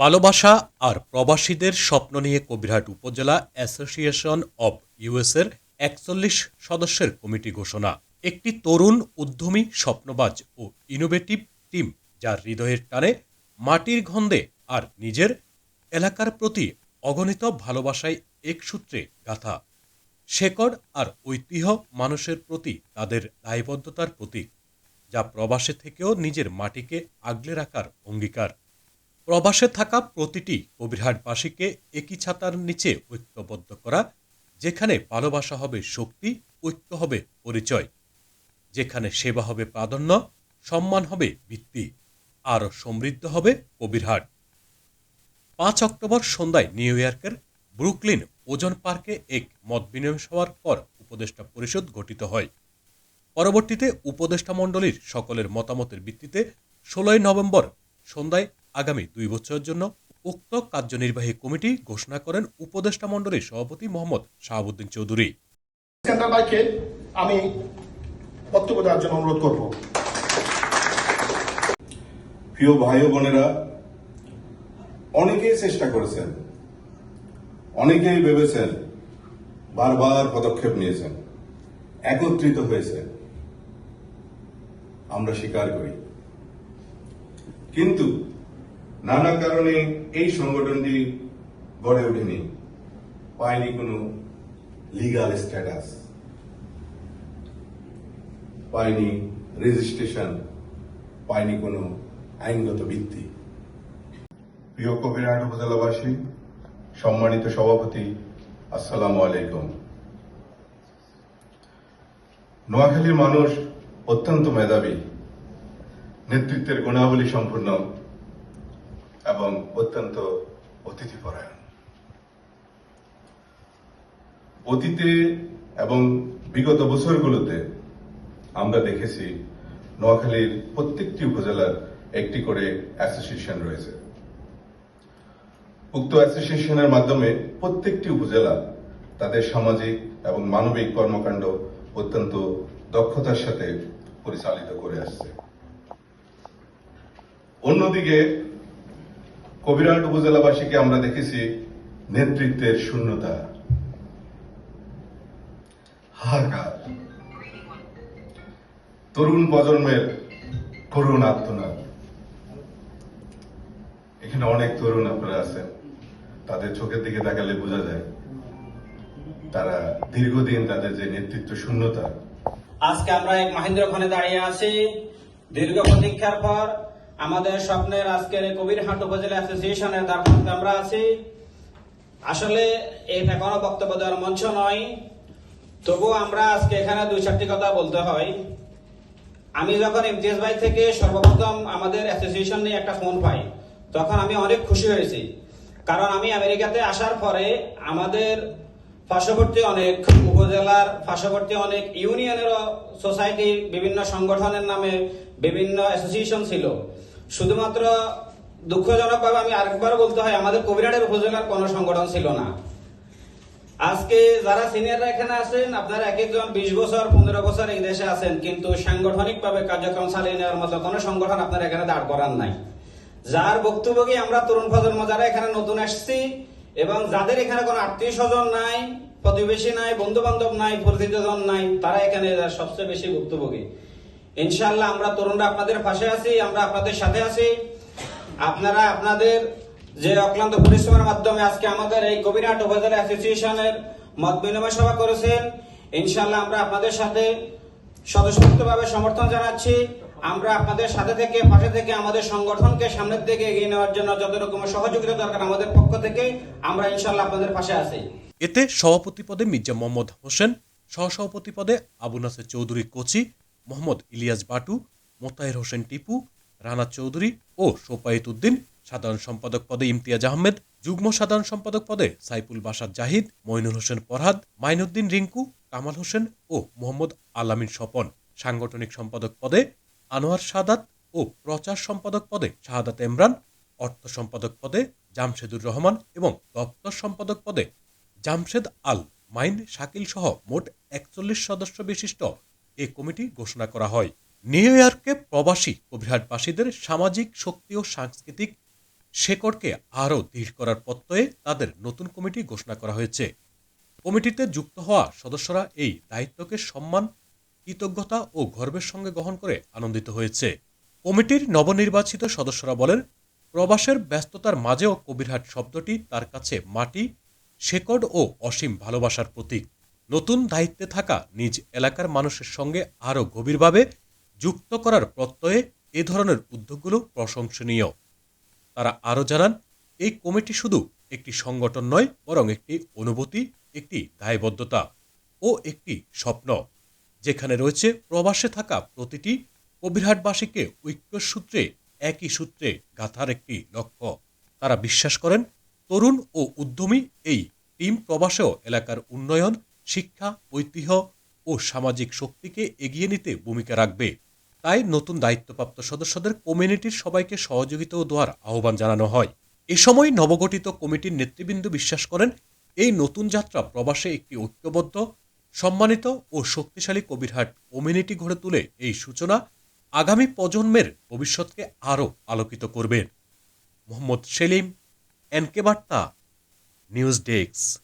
ভালোবাসা আর প্রবাসীদের স্বপ্ন নিয়ে কবিরহাট উপজেলা অ্যাসোসিয়েশন অব ইউএসের একচল্লিশ সদস্যের কমিটি ঘোষণা। একটি তরুণ, উদ্যমী, স্বপ্নবাজ ও ইনোভেটিভ টিম যার হৃদয়ের টানে মাটির গন্ধে আর নিজের এলাকার প্রতি অগণিত ভালোবাসায় এক সূত্রে গাথা। শেকড় আর ঐতিহ্য মানুষের প্রতি তাদের দায়বদ্ধতার প্রতীক, যা প্রবাসে থেকেও নিজের মাটিকে আগলে রাখার অঙ্গীকার। প্রবাসে থাকা প্রতিটি কবিরহাটবাসীকে একই ছাতার নিচে ঐক্যবদ্ধ করা, যেখানে ভালোবাসা হবে শক্তি, ঐক্য হবে পরিচয়, যেখানে সেবা হবে প্রাধান্য, সম্মান হবে ভিত্তি, আরও সমৃদ্ধ হবে কবিরহাট পাঁচ অক্টোবর সন্ধ্যায় নিউ ইয়র্কের ব্রুকলিন ওজন পার্কে এক মত বিনিময় সভার পর উপদেষ্টা পরিষদ গঠিত হয়। পরবর্তীতে উপদেষ্টা মণ্ডলীর সকলের মতামতের ভিত্তিতে ষোলোই নভেম্বর সন্ধ্যায় আগামী দুই বছরের জন্য উক্ত কার্যনির্বাহী কমিটি ঘোষণা করেন উপদেষ্টা মণ্ডলীর সভাপতি মোহাম্মদ শাহাবুদ্দিন চৌধুরী। ভাইকে আমি বক্তব্য দেওয়ার জন্য অনুরোধ করব। প্রিয় ভাই ও বোনেরা অনেকেই চেষ্টা করেছেন অনেকেই ভেবেছেন বারবার পদক্ষেপ নিয়েছেন একত্রিত হয়েছে। আমরা স্বীকার করি। কিন্তু নানা কারণে এই সংগঠনটি গড়ে ওঠেনি, পায়নি কোনো লিগাল স্ট্যাটাস পায়নি রেজিস্ট্রেশন পায়নি কোনো আইনগত ভিত্তি। প্রিয় কবিরহাট উপজেলাবাসী, সম্মানিত সভাপতি, আসসালামু আলাইকুম। নোয়াখালীর মানুষ অত্যন্ত মেধাবী, নেতৃত্বের গুণাবলী সম্পূর্ণ এবং অত্যন্ত অতিথিপরায়ণ। অতীতে এবং বিগত বছরগুলোতে আমরা দেখেছি নোয়াখালীর প্রত্যেকটি উপজেলার একটি করে অ্যাসোসিয়েশন রয়েছে। উক্ত অ্যাসোসিয়েশনের মাধ্যমে প্রত্যেকটি উপজেলা তাদের সামাজিক এবং মানবিক কর্মকাণ্ড অত্যন্ত দক্ষতার সাথে পরিচালিত করে আসছে। অন্যদিকে কবিরাট উপজেলাবাসীকে আমরা দেখেছি নেতৃত্বের শূন্যতা। হাহাকার। তরুণ প্রজন্মের করুণ আত্মনাদ এখানে অনেক তরুণ আপনারা আছেন। তাদের চোখের দিকে তাকালে বোঝা যায় তারা দীর্ঘদিন তাদের যে নেতৃত্ব শূন্যতা। আজকে আমরা এক মহেন্দ্রক্ষণে দাঁড়িয়ে আছি। দীর্ঘ প্রতীক্ষার পর আমাদের স্বপ্নের আজকের কবিরহাট উপজেলা অ্যাসোসিয়েশনের দ্বারপ্রান্তে আমরা আছি। আসলে এটা কোনো বক্তব্য দেওয়ার মঞ্চ নয়। তবু আমরা আজকে এখানে দুই চারটি কথা বলতে হয়। আমি যখন ইমতিয়াজ ভাই থেকে সর্বপ্রথম আমাদের অ্যাসোসিয়েশন নিয়ে একটা ফোন পাই, তখন আমি অনেক খুশি হয়েছি। কারণ আমি আমেরিকাতে আসার পরে আমাদের পার্শ্ববর্তী অনেক উপজেলার পার্শ্ববর্তী অনেক ইউনিয়নেরও সোসাইটি বিভিন্ন সংগঠনের নামে বিভিন্ন অ্যাসোসিয়েশন ছিল। শুধুমাত্র দুঃখজনকভাবে আমি আরেকবার বলতে হয়, আমাদের কবিরাটের উপজেলার কোনো সংগঠন ছিল না। আজকে যারা সিনিয়ররা এখানে আছেন, আপনারা এক একজন বিশ বছর, পনেরো বছর এই দেশে আছেন, কিন্তু সাংগঠনিক ভাবে কার্যক্রম চালিয়ে নেওয়ার মতো কোনো সংগঠন আপনারা এখানে দাঁড় করান নাই। যার বক্তব্যকে আমরা তরুণ প্রজন্ম যারা এখানে নতুন আসছি এবং যাদের এখানে কোনো আত্মীয় স্বজন নাই, প্রতিবেশী নাই বন্ধু বান্ধব নাই, পরিচিতজন নাই, তারা এখানে সবচেয়ে বেশি ভুক্তভোগী ইনশাল্লাহ আমরা তরুণরা আপনাদের পাশে আছি, আমরা আপনাদের সাথে আছি। আপনারা আপনাদের যে অক্লান্ত পরিশ্রমের মাধ্যমে আজকে আমাদের এই কবিরহাট উপজেলা অ্যাসোসিয়েশনের মত বিনিময় সভা করেছেন ইনশাল্লাহ আমরা আপনাদের সাথে স্বতঃস্ফূর্তভাবে সমর্থন জানাচ্ছি। আমরা আপনাদের সাথে থেকে, পাশে থেকে আমাদের সংগঠনকে সামনের দিকে এগিয়ে নেওয়ার জন্য যত রকমের সহযোগিতা দরকার আমাদের পক্ষ থেকে, আমরা ইনশাল্লাহ আপনাদের পাশে আছি। এতে সভাপতি পদে মির্জা মোহাম্মদ হোসেন, সহসভাপতি পদে আবু নাসের চৌধুরী কোচি মোহাম্মদ ইলিয়াস বাটু মোতাহের হোসেন টিপু, রানা চৌধুরী ও সোপায়েত উদ্দিন। সাধারণ সম্পাদক পদে ইমতিয়াজ আহমেদ, যুগ্ম সাধারণ সম্পাদক পদে সাইফুল বাসাদ জাহিদ, মইনুল হোসেন পরহাদ মাইনুদ্দিন রিঙ্কু, কামাল হোসেন ও মোহাম্মদ আলামিন স্বপন। সাংগঠনিক সম্পাদক পদে আনোয়ার সাদাত ও প্রচার সম্পাদক পদে শাহাদাত ইমরান অর্থ সম্পাদক পদে জামশেদুর রহমান এবং দপ্তর সম্পাদক পদে জামশেদ আল মাইন শাকিল সহ মোট একচল্লিশ সদস্য বিশিষ্ট এ কমিটি ঘোষণা করা হয়। নিউ ইয়র্কে প্রবাসী কবিরহাটবাসীদের সামাজিক শক্তি ও সাংস্কৃতিক শেকড়কে আরও দৃঢ় করার প্রত্যয়ে তাদের নতুন কমিটি ঘোষণা করা হয়েছে। কমিটিতে যুক্ত হওয়া সদস্যরা এই দায়িত্বকে সম্মান, কৃতজ্ঞতা ও গর্বের সঙ্গে গ্রহণ করে আনন্দিত হয়েছে। কমিটির নবনির্বাচিত সদস্যরা বলেন, প্রবাসের ব্যস্ততার মাঝেও কবিরহাট শব্দটি তার কাছে মাটি, শেকড় ও অসীম ভালোবাসার প্রতীক। নতুন দায়িত্বে থাকা নিজ এলাকার মানুষের সঙ্গে আরও গভীরভাবে যুক্ত করার প্রত্যয়ে এ ধরনের উদ্যোগগুলো প্রশংসনীয়। তারা আরও জানান, এই কমিটি শুধু একটি সংগঠন নয়, বরং একটি অনুভূতি, একটি দায়বদ্ধতা ও একটি স্বপ্ন, যেখানে রয়েছে প্রবাসে থাকা প্রতিটি কবিরহাটবাসীকে ঐক্য সূত্রে একই সূত্রে গাথার একটি লক্ষ্য। তারা বিশ্বাস করেন, তরুণ ও উদ্যমী এই টিম প্রবাসেও এলাকার উন্নয়ন শিক্ষা, ঐতিহ্য ও সামাজিক শক্তিকে এগিয়ে নিতে ভূমিকা রাখবে। তাই নতুন দায়িত্বপ্রাপ্ত সদস্যদের কমিউনিটির সবাইকে সহযোগিতা ও দেওয়ার আহ্বান জানানো হয়। এ সময় নবগঠিত কমিটির নেতৃবৃন্দ বিশ্বাস করেন, এই নতুন যাত্রা প্রবাসে একটি ঐক্যবদ্ধ, সম্মানিত ও শক্তিশালী কবিরহাট কমিউনিটি গড়ে তুলে এই সূচনা আগামী প্রজন্মের ভবিষ্যৎকে আরও আলোকিত করবে। মোহাম্মদ সেলিম, এনকে বার্তা, নিউজ ডেস্ক।